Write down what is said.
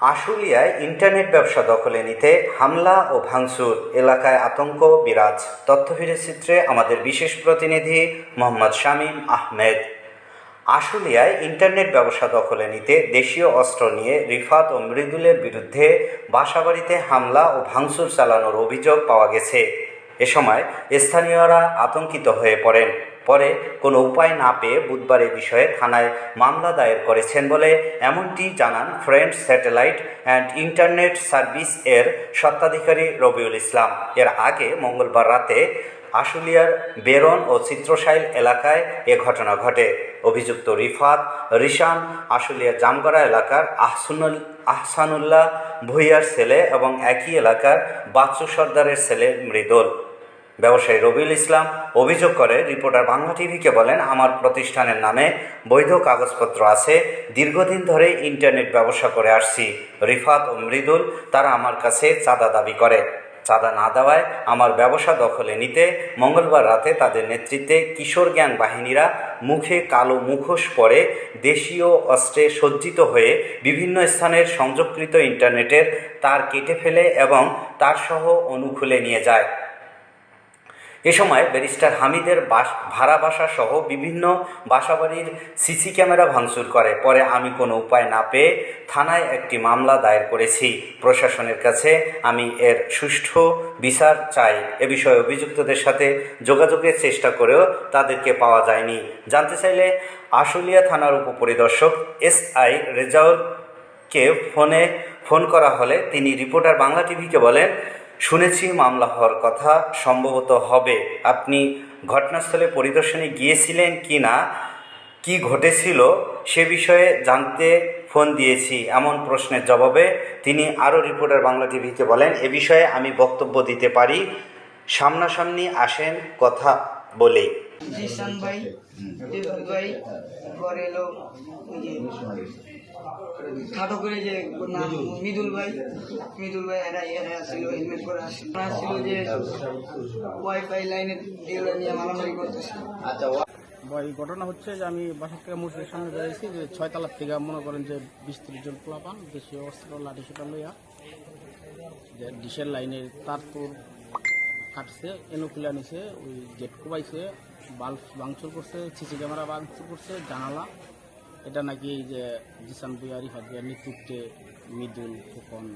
আশুলিয়ায় internet ব্যবসা দখলে নিতে হামলা ও ভাঙচুর, এলাকায় আতঙ্ক, বিরাজ। তথ্য চিত্রে আমাদের বিশেষ প্রতিনিধি মোহাম্মদ শামীম আহমেদ। আশুলিয়ায় ইন্টারনেট ব্যবসা দখলে নিতে দেশীয় অস্ত্র নিয়ে রিফাত ও মৃদুলের বিরুদ্ধে বাসাবাড়িতে হামলা ও ভাঙচুর চালানোর অভিযোগ পাওয়া গেছে। এ সময় স্থানীয়রা আতঙ্কিত হয়ে পড়েন। পরে কোনো উপায় না পেয়ে বুধবার এ বিষয়ে থানায় মামলা দায়ের করেছেন বলে এমনটি জানান friend satellite and internet service এর স্বত্বাধিকারী রবিউল ইসলাম। এর আগে মঙ্গলবার রাতে আশুলিয়ার বেরন ও চিত্রশাইল এলাকায় এ ঘটনা ঘটে। অভিযুক্ত রিফাত, রিশান আশুলিয়ার জামগড়া এলাকার আহসানুল, আহসানুল্লাহ ভুইয়ার ছেলে এবং একই এলাকার বাচ্চু সর্দারের ছেলে মৃদুল। ব্যবসায়ী রবিউল ইসলাম অভিযোগ করে, রিপোর্টার বাংলা টিভিকে বলেন, আমার প্রতিষ্ঠানের নামে বৈধ কাগজপত্র আছে, দীর্ঘদিন ধরে ইন্টারনেট ব্যবসা করে আসছি। রিফাত ও মৃদুল, তারা আমার কাছে চাঁদা দাবি করে। চাঁদা না দেওয়ায় আমার ব্যবসা দখলে নিতে মঙ্গলবার রাতে তাদের নেতৃত্বে কিশোর গ্যাং বাহিনীরা মুখে কালো মুখোশ পরে দেশীয় অস্ত্রে সজ্জিত হয়ে বিভিন্ন স্থানের সংযোগকৃত ইন্টারনেটের তার কেটে ফেলে এবং তার সহ অনু নিয়ে যায়। এ সময় ব্যারিস্টার হামিদের বাস, ভাড়া বাসা সহ বিভিন্ন বাসাবাড়ির সিসি ক্যামেরা ভাঙচুর করে। পরে আমি কোনো উপায় না পেয়ে থানায় একটি মামলা দায়ের করেছি। প্রশাসনের কাছে আমি এর সুষ্ঠু বিচার চাই। এ বিষয়ে অভিযুক্তদের সাথে যোগাযোগের চেষ্টা করেও তাদেরকে পাওয়া যায়নি। জানতে চাইলে আশুলিয়া থানার উপপরিদর্শক এস আই রেজাউলকে ফোনে ফোন করা হলে তিনি রিপোর্টার বাংলা টিভিকে বলেন শুনেছি মামলা হওয়ার কথা। সম্ভবত হবে। আপনি ঘটনাস্থলে পরিদর্শনে গিয়েছিলেন কি না? কি ঘটেছিল? সে বিষয়ে জানতে ফোন দিয়েছি। এমন প্রশ্নের জবাবে তিনি আরও রিপোর্টার বাংলা টিভিকে বলেন, এ বিষয়ে আমি বক্তব্য দিতে পারি। সামনাসামনি আসেন কথা বলেই। জিসান ভাই ভাই পরে এলো ওই যে খাটো করে যে নাম মৃদুল ভাই মৃদুল ভাই এরা এরা আসছিল হেলমেট করে আসছিল আসছিল যে ওয়াইফাই লাইনের এগুলো নিয়ে মারামারি করতেছিল এই ঘটনা হচ্ছে যে আমি বাসার থেকে মসজিদের সামনে বেরিয়েছি যে ছয়তলার থেকে মনে করেন যে বিশ ত্রিশ জন পোলা পান দেশীয় অস্ত্র লাঠি সেটা লইয়া যে ডিশের লাইনের তার তোর কাটছে এনো খুলে আনিছে ওই গেট কোবাইছে বাল্ব ভাঙচুর করছে, সিসি ক্যামেরা ভাঙচুর করছে, জানালা। এটা নাকি এই যে জিসান বিহারি হাতিয়ার নেতৃত্বে মৃদুল ফুকন।